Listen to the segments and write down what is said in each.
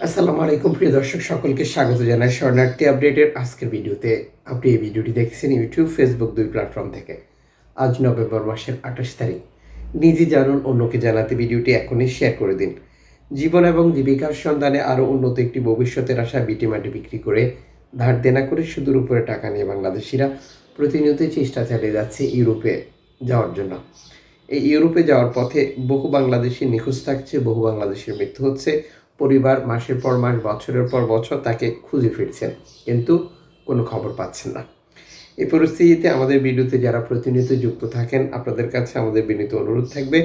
আসসালামু আলাইকুম, প্রিয় দর্শক, সকলকে স্বাগত জানাই শরণার্থী আপডেটের আজকের ভিডিওতে। আপনি এই ভিডিওটি দেখছেন ইউটিউব ফেসবুক দুই প্ল্যাটফর্ম থেকে। আজ নভেম্বর মাসের আঠাশ তারিখ। নিজে জানুন, অন্যকে জানাতে ভিডিওটি এখনই শেয়ার করে দিন। জীবন এবং জীবিকার সন্ধানে আরও উন্নত একটি ভবিষ্যতের আশা বিটি মাটি বিক্রি করে ধার দেনা করে সুদূর উপরে টাকা নিয়ে বাংলাদেশিরা প্রতিনিয়তই চেষ্টা চালিয়ে যাচ্ছে ইউরোপে যাওয়ার জন্য। এই ইউরোপে যাওয়ার পথে বহু বাংলাদেশি নিখোঁজ থাকছে, বহু বাংলাদেশের মৃত্যু হচ্ছে পরিবার মাসের পর মাস, বছরের পর বছর তাকে খুঁজে ফিরছেন, কিন্তু কোনো খবর পাচ্ছেন না। এই পরিস্থিতিতে আমাদের ভিডিওতে যারা প্রতিনিয়ত যুক্ত থাকেন, আপনাদের কাছে আমাদের বিনীত অনুরোধ থাকবে।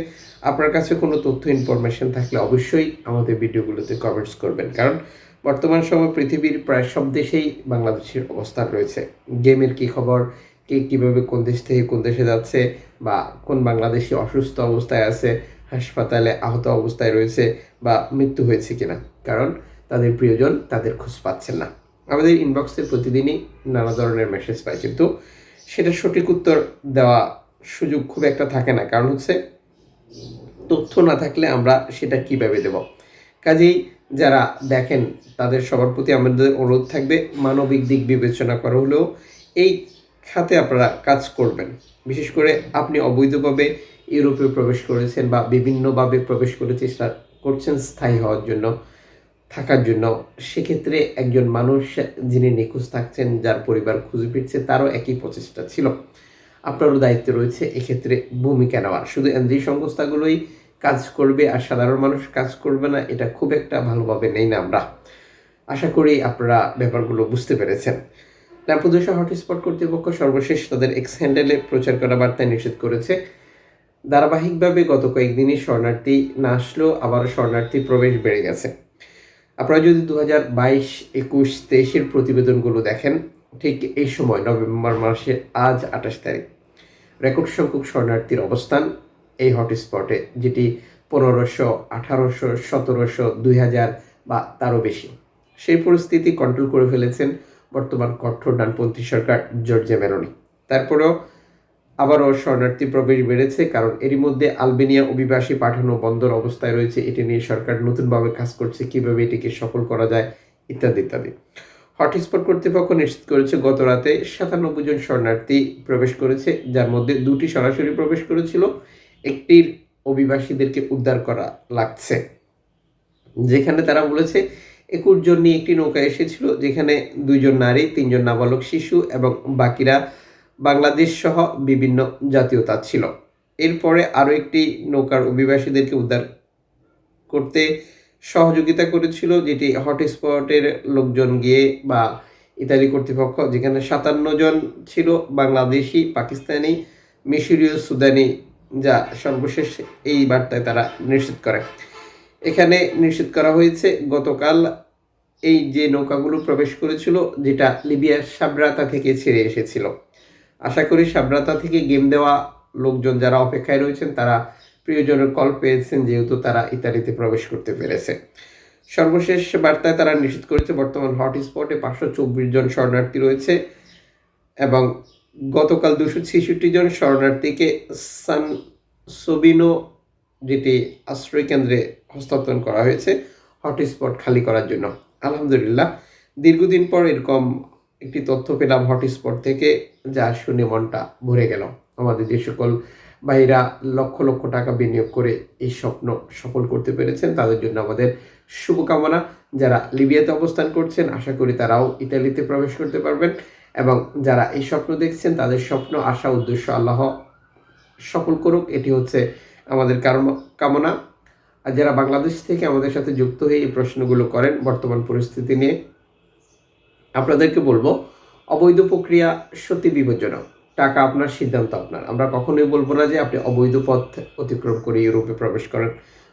আপনার কাছে কোনো তথ্য ইনফরমেশন থাকলে অবশ্যই আমাদের ভিডিওগুলোতে কমেন্টস করবেন, কারণ বর্তমান সময় পৃথিবীর প্রায় সব দেশেই বাংলাদেশের অবস্থান রয়েছে। গেমের কী খবর, কে কীভাবে কোন দেশ থেকে কোন দেশে যাচ্ছে, বা কোন বাংলাদেশি অসুস্থ অবস্থায় আছে হাসপাতালে আহত অবস্থায় রয়েছে বা মৃত্যু হয়েছে কিনা। কারণ তাদের প্রিয়জন তাদের খোঁজ পাচ্ছেন না। আমাদের ইনবক্সে প্রতিদিনই নানা ধরনের মেসেজ পাই, কিন্তু সেটা সঠিক উত্তর দেওয়া সুযোগ খুব একটা থাকে না। কারণ হচ্ছে তথ্য না থাকলে আমরা সেটা কীভাবে দেব? কাজেই যারা দেখেন, তাদের সবার প্রতি আমাদের অনুরোধ থাকবে, মানবিক দিক বিবেচনা করা হলেও এই খাতে আপনারা কাজ করবেন। বিশেষ করে আপনি অবৈধভাবে ইউরোপে প্রবেশ করেছেন বা বিভিন্নভাবে প্রবেশ করে চেষ্টা করছেন স্থায়ী হওয়ার জন্য, থাকার জন্য, সেক্ষেত্রে একজন মানুষ যিনি নিখোঁজ থাকছেন, যার পরিবার খুঁজে ফিরছে তারও একই প্রচেষ্টা ছিল। আপনারও দায়িত্ব রয়েছে এক্ষেত্রে ভূমিকা নেওয়ার। শুধু এনজিও সংস্থাগুলোই কাজ করবে আর সাধারণ মানুষ কাজ করবে না, এটা খুব একটা ভালোভাবে নেই না আমরা। আশা করি আপনারা ব্যাপারগুলো বুঝতে পেরেছেন। ল্যাম্পদোষা হটস্পট কর্তৃপক্ষ সর্বশেষ তাদের এক্স হ্যান্ডেলে প্রচার করা বার্তায় নিষেধ করেছে। ধারাবাহিকভাবে গত কয়েকদিনই শরণার্থী না আসলেও আবার শরণার্থী প্রবেশ বেড়ে গেছে। আপনারা যদি দু হাজার বাইশ, একুশ, তেইশের প্রতিবেদনগুলো দেখেন, ঠিক এই সময় নভেম্বর মাসের আজ আঠাশ তারিখ, রেকর্ড সংখ্যক শরণার্থীর অবস্থান এই হটস্পটে, যেটি পনেরোশো, আঠারোশো, সতেরোশো, দুই হাজার বা তারও বেশি। সেই পরিস্থিতি কন্ট্রোল করে ফেলেছেন বর্তমান কঠোর ডানপন্থী সরকার জর্জে মেরনি তারপরেও আবারও শরণার্থী প্রবেশ বেড়েছে, কারণ এরই মধ্যে আলবেনিয়া অভিবাসী পাঠানো বন্দর অবস্থায় রয়েছে। এটি নিয়ে সরকার নতুনভাবে কাজ করছে, কীভাবে এটিকে সফল করা যায় ইত্যাদি ইত্যাদি। হটস্পট কর্তৃপক্ষ নিশ্চিত করেছে, গত রাতে সাতানব্বই জন শরণার্থী প্রবেশ করেছে, যার মধ্যে দুটি সরাসরি প্রবেশ করেছিল। একটির অভিবাসীদেরকে উদ্ধার করা লাগছে। যেখানে তারা বলেছে, একুশ জন নিয়ে একটি নৌকা এসেছিল, যেখানে দুইজন নারী, তিনজন নাবালক শিশু এবং বাকিরা বাংলাদেশ সহ বিভিন্ন জাতীয়তা ছিল। এরপরে আরও একটি নৌকার অভিবাসীদেরকে উদ্ধার করতে সহযোগিতা করেছিল, যেটি হটস্পটের লোকজন গিয়ে বা ইতালি কর্তৃপক্ষ, যেখানে সাতান্ন জন ছিল, বাংলাদেশি, পাকিস্তানি, মিশরীয়, সুদানি, যা সর্বশেষ এই বার্তায় তারা নিশ্চিত করে। এখানে নিশ্চিত করা হয়েছে, গতকাল এই যে নৌকাগুলো প্রবেশ করেছিল, যেটা লিবিয়ার সাবরাতা থেকে ছেড়ে এসেছিল। আশা করি সাবরাতা থেকে গেম দেওয়া লোকজন যারা অপেক্ষায় রয়েছেন, তারা প্রিয়জনের কল পেয়েছেন, যেহেতু তারা ইতালিতে প্রবেশ করতে পেরেছে। সর্বশেষ বার্তায় তারা নিশ্চিত করেছে, বর্তমান হটস্পটে পাঁচশো চব্বিশ জন শরণার্থী রয়েছে এবং গতকাল দুশো ছেষট্টি জন শরণার্থীকে সান সোবিনো, যেটি আশ্রয় কেন্দ্রে হস্তান্তর করা হয়েছে হটস্পট খালি করার জন্য। আলহামদুলিল্লাহ, দীর্ঘদিন পর এরকম একটি তথ্য পেলাম হটস্পট থেকে, যা শুনে মনটা ভরে গেল। আমাদের যে সকল ভাইরা লক্ষ লক্ষ টাকা বিনিয়োগ করে এই স্বপ্ন সফল করতে পেরেছেন, তাদের জন্য আমাদের শুভকামনা। যারা লিবিয়াতে অবস্থান করছেন, আশা করি তারাও ইতালিতে প্রবেশ করতে পারবেন। এবং যারা এই স্বপ্ন দেখছেন, তাদের স্বপ্ন, আশা, উদ্দেশ্য আল্লাহ সফল করুক, এটি হচ্ছে আমাদের কামনা। আর যারা বাংলাদেশ থেকে আমাদের সাথে যুক্ত হয়ে এই প্রশ্নগুলো করেন, বর্তমান পরিস্থিতি নিয়ে আপনাদেরকে বলব, অবৈধ প্রক্রিয়া সত্যি বিপজ্জনক। টাকা আপনার সিদ্ধান্ত আপনার। আমরা কখনোই বলব না যে আপনি অবৈধ পথ অতিক্রম করে ইউরোপে প্রবেশ করেন।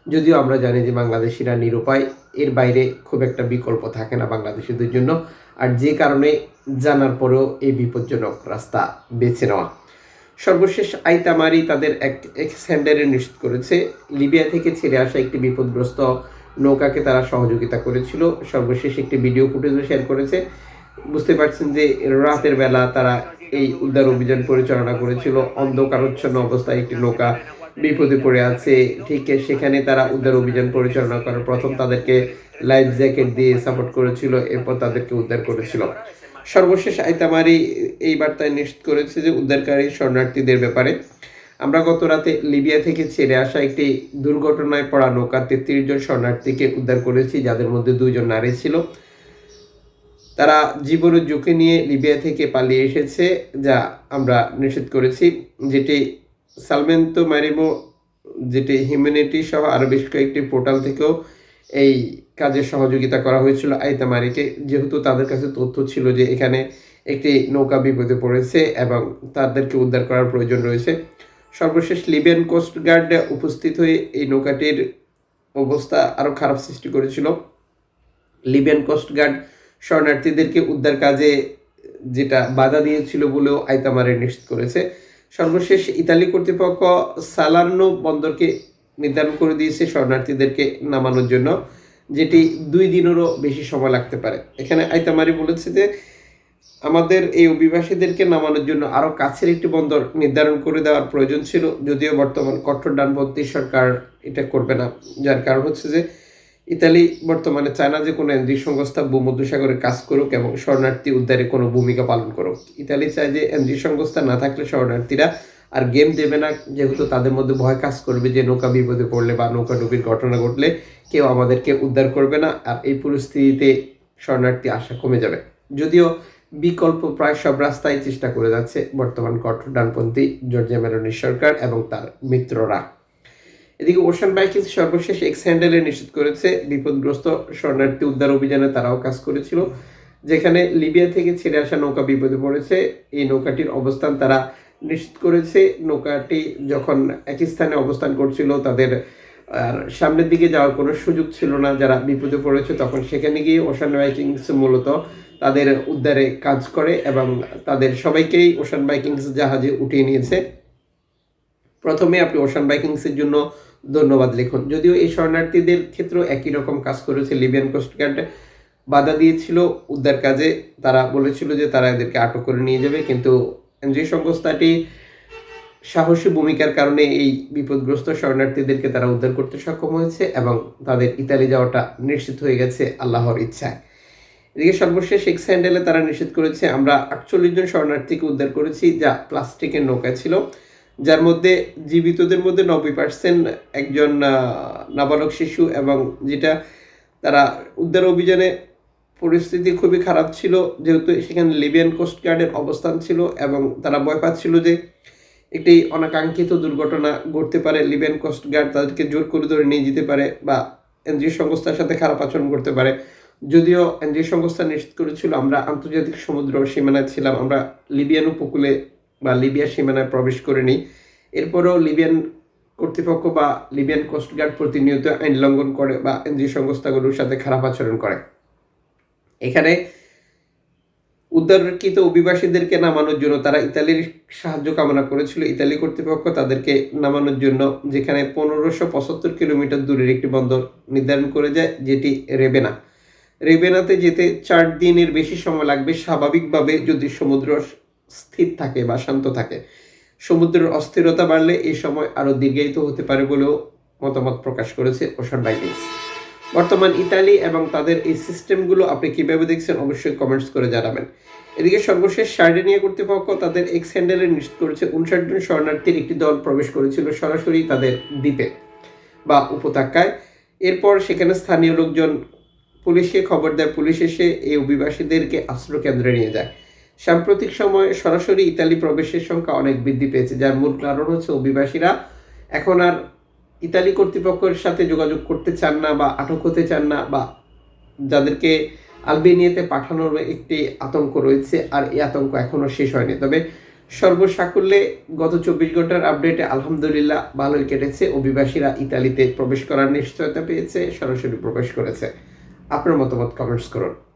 যদিও আমরা জানি যে বাংলাদেশিরা নিরুপায়, এর বাইরে খুব একটা বিকল্প থাকে না বাংলাদেশিদের জন্য। আর যে কারণে জানার পরেও এই বিপজ্জনক রাস্তা বেছে নেওয়া। সর্বশেষ আইতামারি তাদের এক এক্স নিশ্চিত করেছে, লিবিয়া থেকে ছেড়ে আসা একটি বিপদগ্রস্ত নৌকাকে তারা সহযোগিতা করেছিল। সর্বশেষ একটি ভিডিও ফুটেজও শেয়ার করেছে। বুঝতে পারছেন যে রাতের বেলা তারা এই উদ্ধার অভিযান পরিচালনা করেছিল। অন্ধকারচ্ছন্ন অবস্থায় একটি নৌকা বিপদে পড়ে আছে। ঠিক সেখানে তারা উদ্ধার অভিযান পরিচালনা করে প্রথম তাদেরকে লাইফ জ্যাকেট দিয়ে সাপোর্ট করেছিল, এরপর তাদেরকে উদ্ধার করেছিল। সর্বশেষ আইতামারি এই বার্তায় নিশ্চিত করেছে যে উদ্ধারকারী শরণার্থীদের ব্যাপারে, আমরা গত রাতে লিবিয়া থেকে ছেড়ে আসা একটি দুর্ঘটনায় পড়া নৌকা তেত্রিশ জন শরণার্থীকে উদ্ধার করেছি, যাদের মধ্যে দুইজন নারী ছিল। তারা জীবনের ঝুঁকি নিয়ে লিবিয়া থেকে পালিয়ে এসেছে, যা আমরা নিষেধ করেছি। যেটি সালমেন্তো ম্যারিমো, যেটি হিউম্যানিটি সহ আরও বেশ কয়েকটি পোর্টাল থেকেও এই কাজে সহযোগিতা করা হয়েছিল আইতামারিকে। যেহেতু তাদের কাছে তথ্য ছিল যে এখানে একটি নৌকা বিপদে পড়েছে এবং তাদেরকে উদ্ধার করার প্রয়োজন রয়েছে, সর্বশেষ লিবিয়ান কোস্ট গার্ড উপস্থিত হয়ে এই নৌকাটির অবস্থা আরও খারাপ সৃষ্টি করেছিল। লিবিয়ান কোস্ট গার্ড শরণার্থীদেরকে উদ্ধার কাজে যেটা বাধা দিয়েছিল বলেও আইতামারে নিশ্চিত করেছে। সর্বশেষ ইতালি কর্তৃপক্ষ সালার্নো বন্দরকে নির্ধারণ করে দিয়েছে শরণার্থীদেরকে নামানোর জন্য, যেটি দুই দিনেরও বেশি সময় লাগতে পারে। এখানে আইতামারি বলেছে যে, আমাদের এই অভিবাসীদেরকে নামানোর জন্য আরও কাছের একটি বন্দর নির্ধারণ করে দেওয়ার প্রয়োজন ছিল, যদিও বর্তমান কঠোর ডানপন্থী সরকার এটা করবে না। যার কারণ হচ্ছে যে ইতালি, বর্তমানে চায় না যে কোনো এনজিও সংস্থা ভূমধ্যসাগরে কাজ করুক এবং শরণার্থী উদ্ধারে কোনো ভূমিকা পালন করুক। ইতালি চায় যে এনজিও সংস্থা না থাকলে শরণার্থীরা আর গেম দেবে না, যেহেতু তাদের মধ্যে ভয় কাজ করবে যে নৌকা বিপদে পড়লে বা নৌকা ডুবির ঘটনা ঘটলে কেউ আমাদেরকে উদ্ধার করবে না আর এই পরিস্থিতিতে শরণার্থী আশা কমে যাবে। যদিও বিকল্প প্রায় সব রাস্তায় চেষ্টা করে যাচ্ছে বর্তমান কঠোর ডানপন্থী জর্জিয়া মেরনির সরকার এবং তার মিত্ররা। এদিকে ওশান বাইকিং সর্বশেষ এক্স হ্যান্ডেলে নিশ্চিত করেছে বিপদগ্রস্ত শরণার্থী উদ্ধার অভিযানে, তারাও কাজ করেছিল। যেখানে লিবিয়া থেকে ছেড়ে আসা নৌকা বিপদে পড়েছে। এই নৌকাটির অবস্থান তারা নিশ্চিত করেছে। নৌকাটি যখন একই স্থানে অবস্থান করছিল, তাদের আর সামনের দিকে যাওয়ার কোনো সুযোগ ছিল না। যারা বিপদে পড়েছে, তখন সেখানে গিয়ে ওশান বাইকিংস মূলত তাদের উদ্ধারে কাজ করে এবং তাদের সবাইকেই ওশান বাইকিংস জাহাজে উঠিয়ে নিয়েছে। প্রথমে আপনি ওশান বাইকিংসের জন্য ধন্যবাদ লিখুন। যদিও এই শরণার্থীদের ক্ষেত্রেও একই রকম কাজ করেছে লিবিয়ান কোস্টগার্ড বাধা দিয়েছিল উদ্ধার কাজে। তারা বলেছিল যে তারা এদেরকে আটক করে নিয়ে যাবে। কিন্তু এনজিও সংস্থাটি সাহসী ভূমিকার কারণে এই বিপদগ্রস্ত শরণার্থীদেরকে তারা উদ্ধার করতে সক্ষম হয়েছে এবং তাদের ইতালি যাওয়াটা নিশ্চিত হয়ে গেছে আল্লাহর ইচ্ছায়। এদিকে সর্বশেষ এক্স হ্যান্ডেলে তারা নিশ্চিত করেছে, আমরা আটচল্লিশ জন শরণার্থীকে উদ্ধার করেছি যা প্লাস্টিকের নৌকা ছিল। যার মধ্যে জীবিতদের মধ্যে নব্বই পার্সেন্ট একজন নাবালক শিশু এবং যেটা তারা উদ্ধার অভিযানে পরিস্থিতি খুবই খারাপ ছিল, যেহেতু সেখানে লিবিয়ান কোস্ট গার্ডের অবস্থান ছিল এবং তারা ভয় পাচ্ছিল যে একটি অনাকাঙ্ক্ষিত দুর্ঘটনা ঘটতে পারে। লিবিয়ান কোস্ট গার্ড তাদেরকে জোর করে ধরে নিয়ে যেতে পারে বা এনজিও সংস্থার সাথে খারাপ আচরণ করতে পারে। যদিও এনজিও সংস্থা নিশ্চিত করেছিল, আমরা আন্তর্জাতিক সমুদ্র সীমানায় ছিলাম, আমরা লিবিয়ান উপকূলে বা লিবিয়া সীমানায় প্রবেশ করে নিই। এরপরেও লিবিয়ান কর্তৃপক্ষ বা লিবিয়ান কোস্টগার্ড প্রতিনিয়ত আইন লঙ্ঘন করে বা এনজিও সংস্থাগুলোর সাথে খারাপ আচরণ করে। এখানে উদ্ধারকৃত অভিবাসীদেরকে নামানোর জন্য তারা ইতালির সাহায্য কামনা করেছিল। ইতালি কর্তৃপক্ষ তাদেরকে নামানোর জন্য যেখানে পনেরোশো পঁচাত্তর কিলোমিটার দূরের একটি বন্দর নির্ধারণ করে যায় যেটি রেবেনা। রেবেনাতে যেতে চার দিনের বেশি সময় লাগবে। স্বাভাবিকভাবে যদি সমুদ্র স্থির থাকে বা শান্ত থাকে। সমুদ্রের অস্থিরতা বাড়লে এই সময় আরও দীর্ঘায়িত হতে পারে বলেও মতামত প্রকাশ করেছে ওশান বাইকিংস বর্তমান ইতালি এবং তাদের এই সিস্টেমগুলো আপনি কীভাবে দেখছেন অবশ্যই কমেন্টস করে জানাবেন। এদিকে সর্বশেষ সার্ডেনিয়া কর্তৃপক্ষ তাদের এক্স হ্যান্ডেলে নিশ্চিত করেছে, উনষাট জন শরণার্থীর একটি দল প্রবেশ করেছিল সরাসরি তাদের দ্বীপে বা উপত্যকায়। এরপর সেখানে স্থানীয় লোকজন পুলিশকে খবর দেয়, পুলিশ এসে এই অভিবাসীদেরকে আশ্রয় কেন্দ্রে নিয়ে যায়। সাম্প্রতিক সময়ে সরাসরি ইতালি প্রবেশের সংখ্যা অনেক বৃদ্ধি পেয়েছে, যার মূল কারণ হচ্ছে অভিবাসীরা এখন আর ইতালি কর্তৃপক্ষের সাথে যোগাযোগ করতে চান না বা আটক হতে চান না বা যাদেরকে আলবেনিয়াতে পাঠানোর একটি আতঙ্ক রয়েছে আর এই আতঙ্ক এখনও শেষ হয়নি। তবে সর্বসাকুল্যে গত চব্বিশ ঘণ্টার আপডেটে আলহামদুলিল্লাহ ভালোই কেটেছে। অভিবাসীরা ইতালিতে প্রবেশ করার নিশ্চয়তা পেয়েছে, সরাসরি প্রবেশ করেছে। আপনার মতামত কমেন্টস করুন।